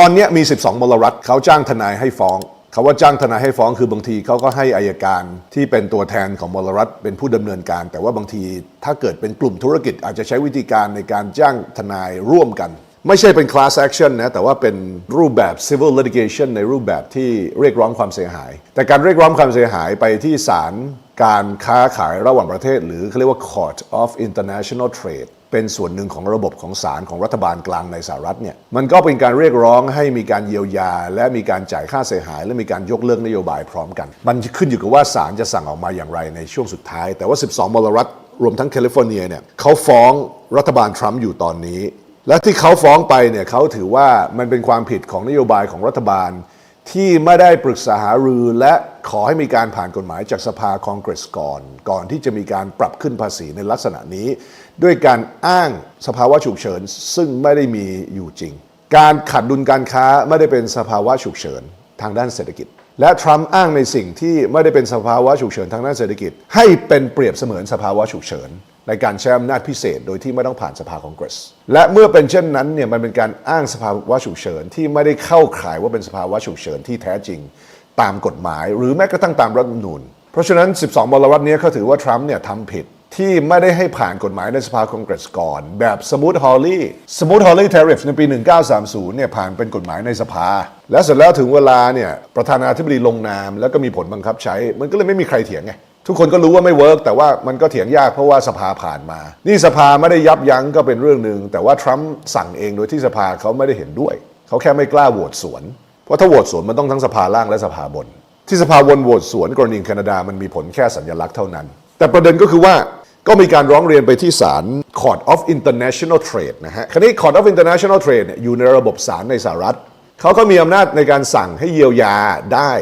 ตอนนี้มี 12มลรัฐเขาจ้างทนายให้ฟ้องเขาว่าจ้างทนายให้ฟ้องคือบางทีเขาก็ให้อายการที่เป็นตัวแทนของมลรัฐเป็นผู้ดำเนินการ แต่ว่าบางทีถ้าเกิดเป็นกลุ่มธุรกิจอาจจะใช้วิธีการในการจ้างทนายร่วมกัน ไม่ใช่เป็น class action นะแต่ว่าเป็นรูปแบบ civil litigation ในรูปแบบที่เรียกร้องความเสียหาย แต่การเรียกร้องความเสียหายไปที่ศาลการค้าขายระหว่างประเทศ หรือเขาเรียกว่า court of international trade เป็นส่วนหนึ่งของระบบของศาลของรัฐบาลกลางในสหรัฐเนี่ยมันก็เป็นการเรียกร้องให้มีการเยียวยา และมีการจ่ายค่าเสียหาย และมีการยกเลิกนโยบายพร้อมกัน มันขึ้นอยู่กับว่าศาลจะสั่งออกมาอย่างไรในช่วงสุดท้าย แต่ว่า 12 มลรัฐรวมทั้งแคลิฟอร์เนียเนี่ยเขาฟ้องรัฐบาลทรัมป์อยู่ตอนนี้ และที่เขาฟ้องไปเนี่ยเขาถือว่ามันเป็นความผิดของนโยบายของรัฐบาล ที่ไม่ได้ปรึกษาหารือและขอให้มีการผ่านกฎหมายจากสภาคองเกรสก่อน ก่อนที่จะมีการปรับขึ้นภาษีในลักษณะนี้ ด้วยการอ้างสภาวะฉุกเฉิน ซึ่งไม่ได้มีอยู่จริง การขัดดุลการค้าไม่ได้เป็นสภาวะฉุกเฉินทางด้านเศรษฐกิจ และทรัมป์อ้างในสิ่งที่ไม่ได้เป็นสภาวะฉุกเฉินทางด้านเศรษฐกิจ ให้เป็นเปรียบเสมือนสภาวะฉุกเฉิน ในการใช้อำนาจพิเศษ โดยที่ไม่ต้องผ่านสภาคองเกรส และเมื่อเป็นเช่นนั้นเนี่ยมันเป็นการอ้างสภาวะฉุกเฉินที่ไม่ได้เข้าข่ายว่าเป็นสภาวะฉุกเฉินที่แท้จริง ตามกฎหมาย หรือแม้กระทั่งตามรัฐธรรมนูญ เพราะฉะนั้น 12 มลรัฐเนี้เขาถือว่าทรัมป์เนี่ยทำผิดที่ไม่ได้ให้ผ่านกฎหมายในสภาคองเกรสก่อน แบบสมูทฮอลลี่สมูทฮอลลี่เทริฟในปี 1930 เนี่ยผ่านเป็นกฎหมายในสภา และเสร็จแล้วถึงเวลาเนี่ยประธานาธิบดีลงนาม แล้วก็มีผลบังคับใช้ มันก็เลยไม่มีใครเถียงไง ทุกคนก็รู้ว่าไม่เวิร์กแต่ว่ามันก็เถียงยากเพราะว่าสภาผ่านมา นี่สภาไม่ได้ยับยั้งก็เป็นเรื่องหนึ่งแต่ว่าทรัมป์สั่งเองโดยที่สภาเขาไม่ได้เห็นด้วย เขาแค่ไม่กล้าโหวตสวน เพราะถ้าโหวตสวนมันต้องทั้งสภาล่างและสภาบน ที่สภาวนโหวตสวนกรณีแคนาดามันมีผลแค่สัญลักษณ์เท่านั้น แต่ประเด็นก็คือว่าก็มีการร้องเรียนไปที่ศาล Court of International Trade นะฮะคราวนี้ Court of International Trade เนี่ยอยู่ในระบบศาลในสหรัฐเขาก็มีอำนาจในการสั่งให้เยียวยาได้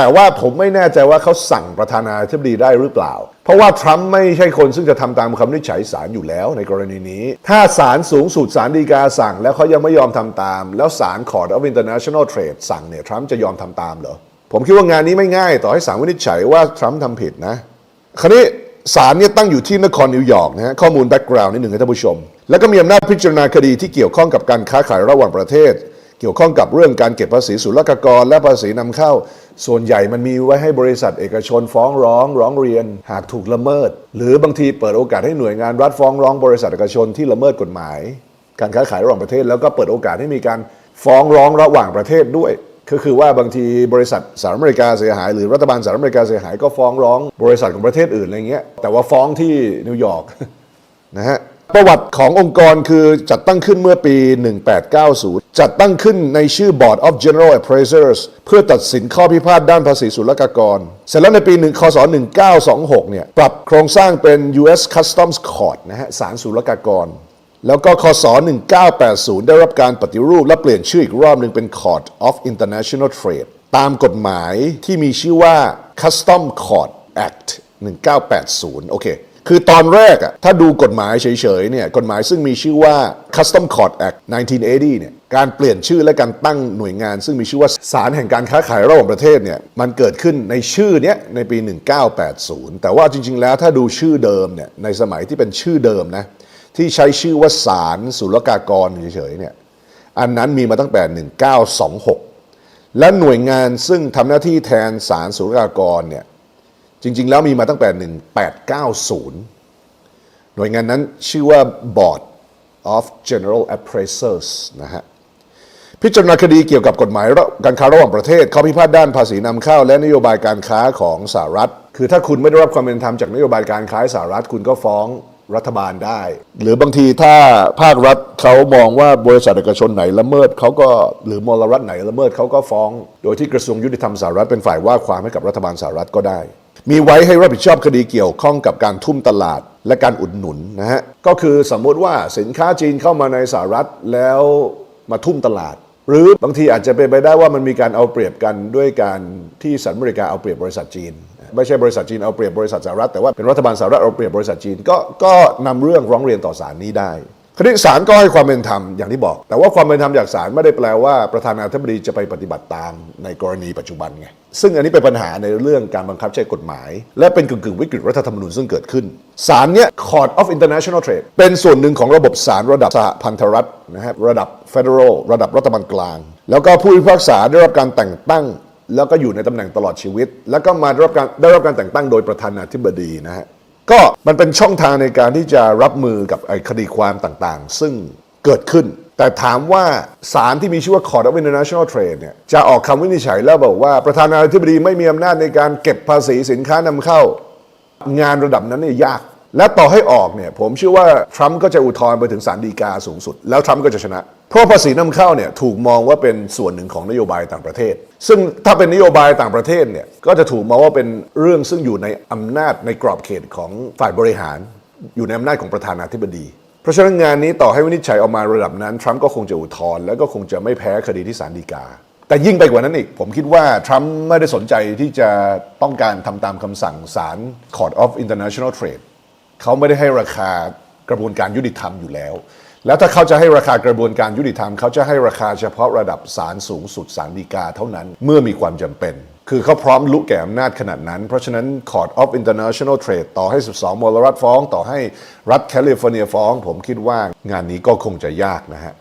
แต่ว่าผมไม่แน่ใจว่าเขาสั่งประธานาธิบดีได้หรือเปล่า เพราะว่าทรัมป์ไม่ใช่คนซึ่งจะทำตามคำวินิจฉัยศาลอยู่แล้วในกรณีนี้ ถ้าศาลสูงสุดศาลฎีกาสั่ง แล้วเขายังไม่ยอมทำตาม แล้วศาล Court of International Trade สั่งเนี่ยทรัมป์จะยอมทำตามเหรอผมคิดว่างานนี้ไม่ง่ายต่อให้ศาลวินิจฉัยว่าทรัมป์ทำผิดนะคราวนี้ศาลเนี่ยตั้งอยู่ที่นครนิวยอร์กนะฮะข้อมูลแบ็กกราวน์นิดหนึ่งให้ท่านผู้ชม แล้วก็มีอำนาจพิจารณาคดีที่เกี่ยวข้องกับการค้าขายระหว่างประเทศ เกี่ยวข้องกับเรื่องการเก็บภาษีศุลกากร และภาษีนำเข้า ส่วนใหญ่มันมีไว้ให้บริษัทเอกชนฟ้องร้อง ร้องเรียน หากถูกละเมิด หรือบางทีเปิดโอกาสให้หน่วยงานรัฐฟ้องร้องบริษัทเอกชนที่ละเมิดกฎหมาย การค้าขายระหว่างประเทศ แล้วก็เปิดโอกาสให้มีการฟ้องร้องระหว่างประเทศด้วยก็คือว่าบางทีบริษัทสหรัฐอเมริกาเสียหาย หรือรัฐบาลสหรัฐอเมริกาเสียหายก็ฟ้องร้องบริษัทของประเทศอื่นอะไรเงี้ยแต่ว่าฟ้องที่นิวยอร์ก ประวัติขององค์กรคือจัดตั้งขึ้นเมื่อปี 1890 จัดตั้งขึ้นในชื่อ Board of General Appraisers เพื่อตัดสินข้อพิพาทด้านภาษีศุลกากร เสร็จแล้วในปี1คศ1926 เนี่ย ปรับโครงสร้างเป็น U.S. Customs Court นะฮะศาลศุลกากร แล้วก็คศ1980 ได้รับการปฏิรูปและเปลี่ยนชื่ออีกรอบหนึ่งเป็น Court of International Trade ตามกฎหมายที่มีชื่อว่า Custom Court Act 1980 โอเค คือตอนแรกอะถ้าดูกฎหมายเฉยๆเนี่ยกฎหมายซึ่งมีชื่อว่า Custom Court Act 1980เนี่ยการเปลี่ยนชื่อและการตั้งหน่วยงาน ซึ่งมีชื่อว่าศาลแห่งการค้าขายระหว่างประเทศเนี่ยมันเกิดขึ้นในชื่อเนี้ยในปี 1980 แต่ว่าจริงๆ แล้วถ้าดูชื่อเดิมเนี่ยในสมัยที่เป็นชื่อเดิมนะที่ใช้ชื่อว่าศาลศุลกากรเฉยๆเนี่ยอันนั้นมีมาตั้งแต่ 1926 และหน่วยงานซึ่งทำหน้าที่แทนศาลศุลกากรเนี่ย จริง ๆ แล้วมีมาตั้งแต่ 1890 หน่วยงานนั้นชื่อว่า Board of General Appraisers นะฮะพิจารณาคดีเกี่ยวกับกฎหมายการค้าระหว่างประเทศข้อพิพาทด้านภาษีนำเข้า และนโยบายการค้าของสหรัฐ คือถ้าคุณไม่ได้รับความเป็นธรรมจากนโยบายการค้าสหรัฐคุณก็ฟ้องรัฐบาลได้ หรือบางทีถ้าภาครัฐเขามองว่าบริษัทเอกชนไหนละเมิดเขาก็หรือมลรัฐไหนละเมิดเขาก็ฟ้อง โดยที่กระทรวงยุติธรรมสหรัฐเป็นฝ่ายว่าความให้กับรัฐบาลสหรัฐก็ได้มีไว้ให้รับผิดชอบคดีเกี่ยวข้องกับการทุ่มตลาดและการอุดหนุนนะฮะ ก็คือสมมติว่าสินค้าจีนเข้ามาในสหรัฐแล้วมาทุ่มตลาด หรือบางทีอาจจะเป็นไปได้ว่ามันมีการเอาเปรียบกันด้วยการที่สหรัฐอเมริกาเอาเปรียบบริษัทจีน ไม่ใช่บริษัทจีนเอาเปรียบบริษัทสหรัฐแต่ว่าเป็นรัฐบาลสหรัฐเอาเปรียบ บริษัทจีนก็ก็นำเรื่องร้องเรียนต่อศาลนี้ได้ คราวนี้ศาลก็ให้ความเป็นธรรมอย่างที่บอก แต่ว่าความเป็นธรรมจากศาลไม่ได้แปลว่าประธานาธิบดีจะไปปฏิบัติตามในกรณีปัจจุบันไงซึ่งอันนี้เป็นปัญหาในเรื่องการบังคับใช้กฎหมาย และเป็นกึ่งกึ่งๆวิกฤตรัฐธรรมนูญซึ่งเกิดขึ้นศาลเนี้ย Court of International Trade เป็นส่วนหนึ่งของระบบศาลระดับสหพันธรัฐนะฮะระดับ federal ระดับรัฐบาลกลาง แล้วก็ผู้พิพากษาได้รับการแต่งตั้งแล้วก็อยู่ในตำแหน่งตลอดชีวิต แล้วก็มาได้รับการได้รับการแต่งตั้งโดยประธานาธิบดีนะฮะ ก็มันเป็นช่องทางในการที่จะรับมือกับคดีความต่างๆ ซึ่งเกิดขึ้น แต่ถามว่าศาลที่มีชื่อว่า Court of International Trade เนี่ยจะออกคำวินิจฉัยแล้วบอกว่าประธานาธิบดีไม่มีอำนาจในการเก็บภาษีสินค้านำเข้า งานระดับนั้นเนี่ยยาก และต่อให้ออกเนี่ยผมเชื่อว่าทรัมป์ก็จะอุทธรณ์ไปถึงศาลฎีกาสูงสุด แล้วทรัมป์ก็จะชนะ เพราะภาษีนำเข้าเนี่ยถูกมองว่าเป็นส่วนหนึ่งของนโยบายต่างประเทศ ซึ่งถ้าเป็นนโยบายต่างประเทศเนี่ยก็จะถูกมองว่าเป็นเรื่องซึ่งอยู่ในอำนาจในกรอบเขตของฝ่ายบริหาร อยู่ในอำนาจของประธานาธิบดี เพราะฉะนั้นงานนี้ต่อให้วินิจฉัยออกมาระดับนั้นทรัมป์ก็คงจะอุทธรณ์แล้วก็คงจะไม่แพ้คดีที่ศาลฎีกาแต่ยิ่งไปกว่านั้นอีก ผมคิดว่า ทรัมป์ไม่ได้สนใจที่จะต้องการทำตามคำสั่งศาล Court of International Trade เขาไม่ได้ให้ราคากระบวนการยุติธรรมอยู่แล้ว แล้วถ้าเขาจะให้ราคากระบวนการยุติธรรม เขาจะให้ราคาเฉพาะระดับศาลสูงสุดศาลฎีกาเท่านั้นเมื่อมีความจำเป็น คือเขาพร้อมลุกแก่อำนาจขนาดนั้น เพราะฉะนั้น Court of International Trade ต่อให้ 12 มลรัฐฟ้อง ต่อให้รัฐแคลิฟอร์เนียฟ้อง ผมคิดว่างานนี้ก็คงจะยากนะฮะ